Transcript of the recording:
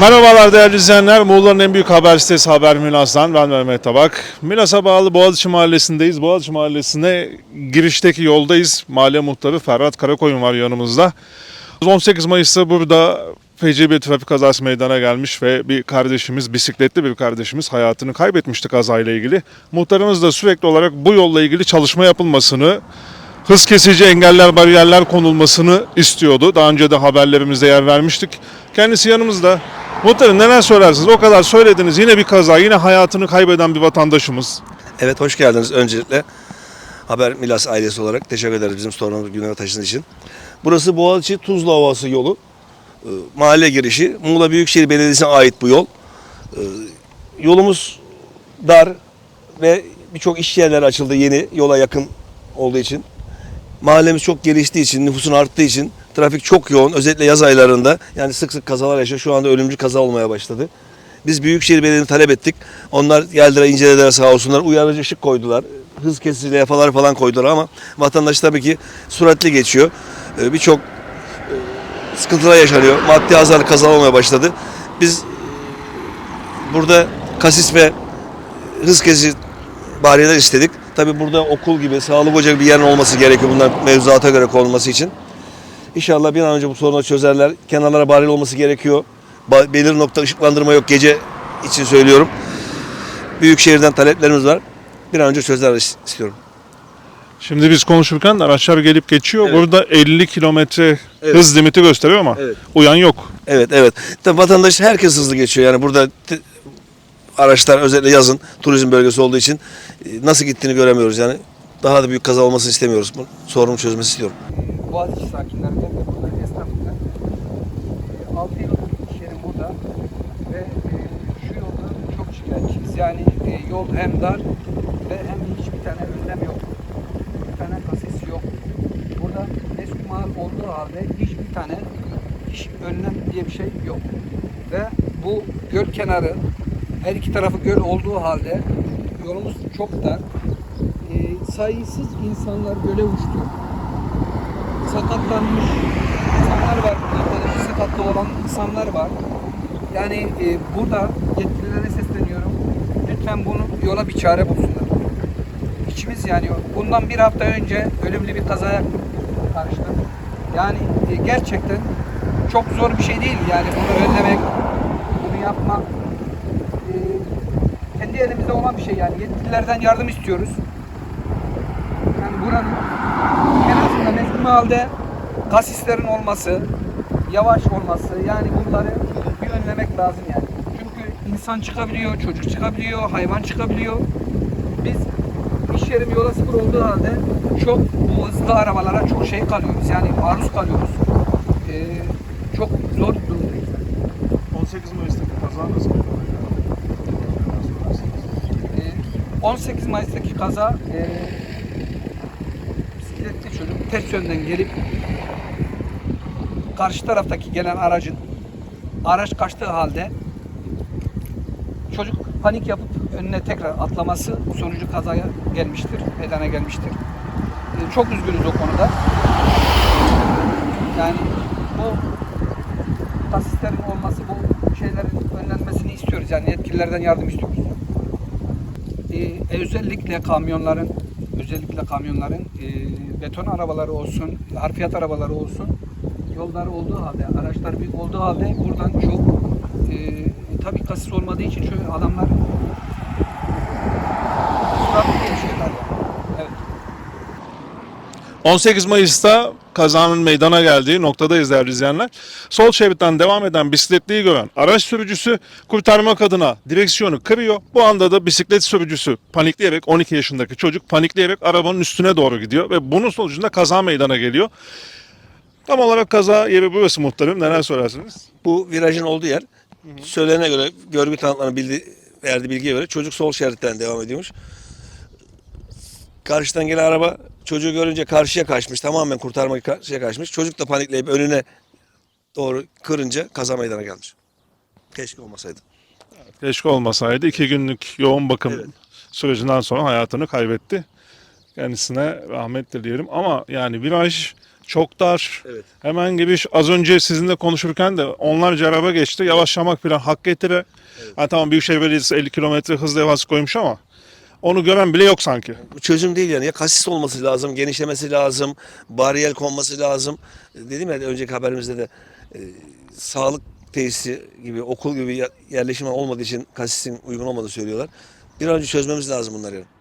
Merhabalar değerli izleyenler. Muğla'nın en büyük haber sitesi Haber Milas'tan ben Mehmet Tabak. Milas'a bağlı Boğaziçi Mahallesi'ndeyiz. Boğaziçi Mahallesi'ne girişteki yoldayız. Mahalle muhtarı Ferhat Karakoyun var yanımızda. 18 Mayıs'ta burada feci bir trafik kazası meydana gelmiş ve bir kardeşimiz, bisikletli bir kardeşimiz hayatını kaybetmişti kazayla ilgili. Muhtarımız da sürekli olarak bu yolla ilgili çalışma yapılmasını, hız kesici engeller, bariyerler konulmasını istiyordu. Daha önce de haberlerimizde yer vermiştik. Kendisi yanımızda. Muhtarım neler söylersiniz? O kadar söylediniz. Yine bir kaza, yine hayatını kaybeden bir vatandaşımız. Evet hoş geldiniz öncelikle. Haber Milas ailesi olarak teşekkür ederiz bizim sorunumuzu gündeme taşıdığınız için. Burası Boğaziçi Tuzla Ovası yolu. Ee, Mahalle girişi. Muğla Büyükşehir Belediyesi'ne ait bu yol. Ee, Yolumuz dar ve birçok iş yerleri açıldı yeni yola yakın olduğu için. Mahallemiz çok geliştiği için, nüfusun arttığı için trafik çok yoğun. Özellikle yaz aylarında yani sık sık kazalar yaşıyor. Şu anda ölümcül kaza olmaya başladı. Biz Büyükşehir Belediye'ni talep ettik. Onlar geldiler incelediler sağ olsunlar. Uyarıcı ışık koydular. Hız kesici levhalar falan koydular ama vatandaş tabii ki suratlı geçiyor. Ee, Birçok e, sıkıntılar yaşanıyor. Maddi hasarlı kaza olmaya başladı. Biz e, burada kasis ve hız kesici bariyeler istedik. Tabii burada okul gibi, sağlık ocağı gibi yerin olması gerekiyor bunlar mevzuata göre konulması için. İnşallah bir an önce bu sorunu çözerler. Kenarlara bariyer olması gerekiyor. Belirli nokta ışıklandırma yok gece için söylüyorum. Büyükşehir'den taleplerimiz var. Bir an önce çözerler is- istiyorum. Şimdi biz konuşurken araçlar gelip geçiyor. Evet. Burada 50 kilometre Evet. hız limiti gösteriyor ama Evet. uyan yok. Evet evet. Tabii vatandaş herkes hızlı geçiyor. Yani burada araçlar özellikle yazın turizm bölgesi olduğu için e, nasıl gittiğini göremiyoruz. Yani daha da büyük kaza olmasını istemiyoruz. Bu sorunun çözmesi istiyorum. Boğaziçi sakinlerinden ve burada esnafından. 6 yıldır iş yerim burada ve e, şu yolda çok şikayetçiyiz. Yani e, yol hem dar ve hem hiçbir tane önlem yok. Bir tane kasis yok. Burada mahal olduğu halde hiçbir tane hiç önlem diye bir şey yok. Ve bu göl kenarı her iki tarafı göl olduğu halde yolumuz çok dar. E, sayısız insanlar göle uçtu sakatlanmış insanlar var. Burada sakatlı olan insanlar var. Yani e, burada yetkililere sesleniyorum. Lütfen bunu yola bir çare bulsunlar. İçimiz yani bundan bir hafta önce ölümlü bir kazaya karıştık. Yani e, gerçekten çok zor bir şey değil yani bunu önlemek, bunu yapmak. E, kendi elimizde olan bir şey yani. Yetkililerden yardım istiyoruz. Yani buranın mevcut halde kasislerin olması, yavaş olması yani bunları bir önlemek lazım yani. Çünkü insan çıkabiliyor, çocuk çıkabiliyor, hayvan çıkabiliyor. Biz iş yerim yola sıfır olduğu halde çok bu hızlı arabalara çok şey kalıyoruz. Yani maruz kalıyoruz. Ee, çok zor durumdayız. 18 Mayıs'taki kaza nasıl Ee, 18 Mayıs'taki kaza e, ters yönden gelip karşı taraftaki gelen aracın araç kaçtığı halde çocuk panik yapıp önüne tekrar atlaması sonucu kazaya gelmiştir, meydana gelmiştir. Ee, çok üzgünüz o konuda. Yani bu tasislerin olması, bu şeylerin önlenmesini istiyoruz. Yani yetkililerden yardım istiyoruz. Ee, özellikle kamyonların özellikle kamyonların e, beton arabaları olsun, harfiyat arabaları olsun yolları olduğu halde, araçlar büyük olduğu halde buradan çok e, tabii kasis olmadığı için şöyle adamlar süratli geçiyorlar. yani. Evet. 18 Mayıs'ta kazanın meydana geldiği noktadayız değerli izleyenler. Sol şeritten devam eden bisikletliyi gören araç sürücüsü kurtarmak adına direksiyonu kırıyor. Bu anda da bisiklet sürücüsü panikleyerek 12 yaşındaki çocuk panikleyerek arabanın üstüne doğru gidiyor ve bunun sonucunda kaza meydana geliyor. Tam olarak kaza yeri burası muhtarım. Neler söylersiniz? Bu virajın olduğu yer. Söylenene göre, görgü tanıklarının bildi, verdiği bilgiye göre çocuk sol şeritten devam ediyormuş. Karşıdan gelen araba çocuğu görünce karşıya kaçmış. Tamamen kurtarmak karşıya kaçmış. Çocuk da panikleyip önüne doğru kırınca kaza meydana gelmiş. Keşke olmasaydı. Keşke olmasaydı. iki günlük yoğun bakım Evet. sürecinden sonra hayatını kaybetti. Kendisine rahmet dileyelim. Ama yani viraj çok dar. Evet. Hemen gibi az önce sizinle konuşurken de onlarca araba geçti. Yavaşlamak falan hak getire. Ha, tamam Büyükşehir Belediyesi 50 kilometre hız levhası koymuş ama onu gören bile yok sanki. Çözüm değil yani. Ya kasis olması lazım, genişlemesi lazım, bariyel konması lazım. Dedim ya önceki haberimizde de e, sağlık tesisi gibi, okul gibi yerleşim olmadığı için kasisin uygun olmadığı söylüyorlar. Bir an önce çözmemiz lazım bunları. yani.